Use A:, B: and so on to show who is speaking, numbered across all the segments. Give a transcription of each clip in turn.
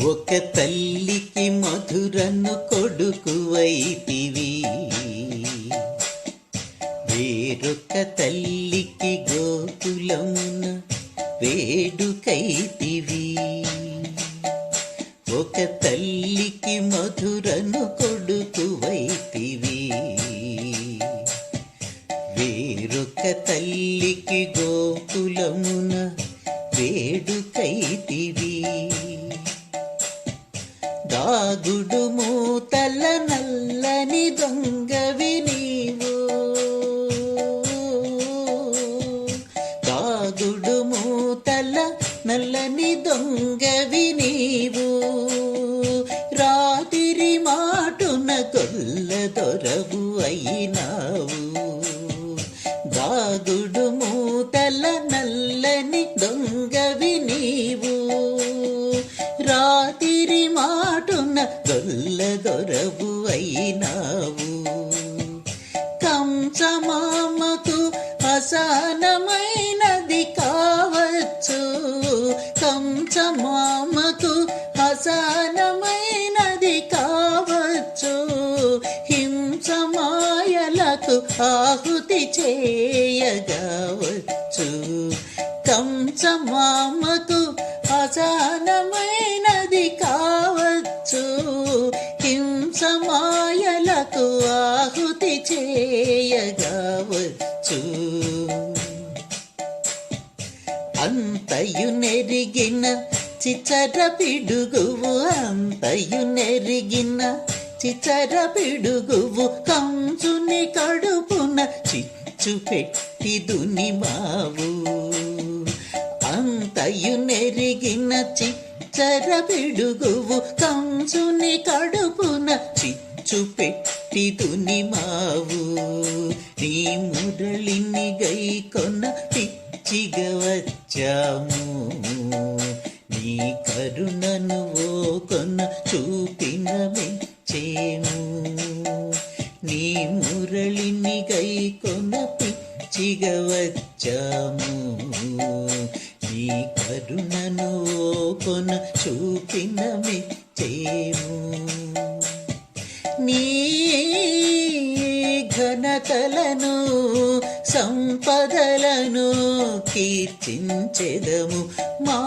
A: ఒక తల్లికి మధురను కొడుకువైతివి వేరొక తల్లికి గోకులమున వేడుకైతివి. ఒక తల్లికి మధురను కొడుకువైతివి వేరొక తల్లికి గోకులమున వేడుకైతివి. దాగుడు మూతల నల్లని దొంగవి నీవు. దాగుడు మూతల నల్లని దొంగవి నీవు. రాతిరి మాటున కొల్ల దొరవు అయినావు. దాగుడు మూతల మాటున దొరవు అయినావు. కంసమామకు అసానమైనది కావచ్చు. కంసమామకు అసానమైనది కావచ్చు. హింసమాయలకు ఆహుతి చేయగవచ్చు. కంసమామకు అసానమైనది కావచ్చు హింసమాయలకు ఆహుతి చేయగవచ్చు. అంతయు నెరిగిన చిచర పిడుగువు అంతయు నెరిగిన చిచర పిడుగువు కంచుని కడుపున చిచ్చు పెట్టి దునిమావు అంతయు నెరిగిన చిచ్చు చిచ్చర పిడుగువు కంసుని కడుపున చిచ్చు పెట్టి దునిమావు నీ మురళిని గైకొన్న పిచ్చిగా వచ్చాము. నీ కరుణను ఓ కొన్న చూపిన మెచ్చేము నీ మురళిని గైకొన్న పిచ్చిగా వచ్చాము. నీ కరుణను కొన చూపిన మెచ్చేము నీ ఘనతలను సంపదలను కీర్తించెదము మా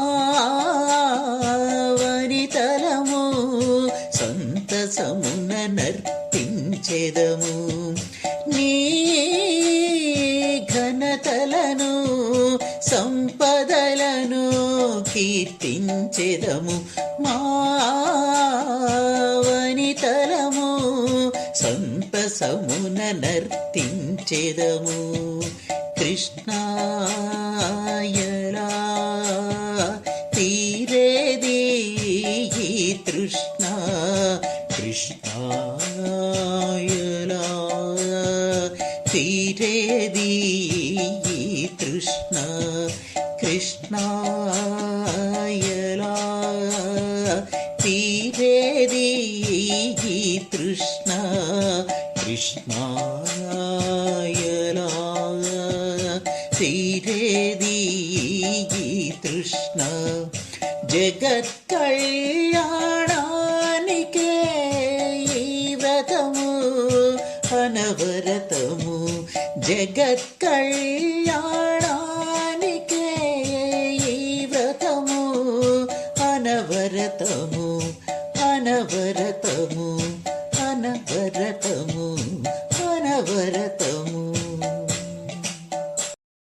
A: కీర్తించెదము. మా వనితలము సంతసమున నర్తించెదము. కృష్ణాయలా తీరేది తృష్ణ. కృష్ణాయలా తీరేది తృష్ణ. कृष्णायलारेदी कृष्ण कृष्णायलारेदी कृष्ण जगत्कल् amor.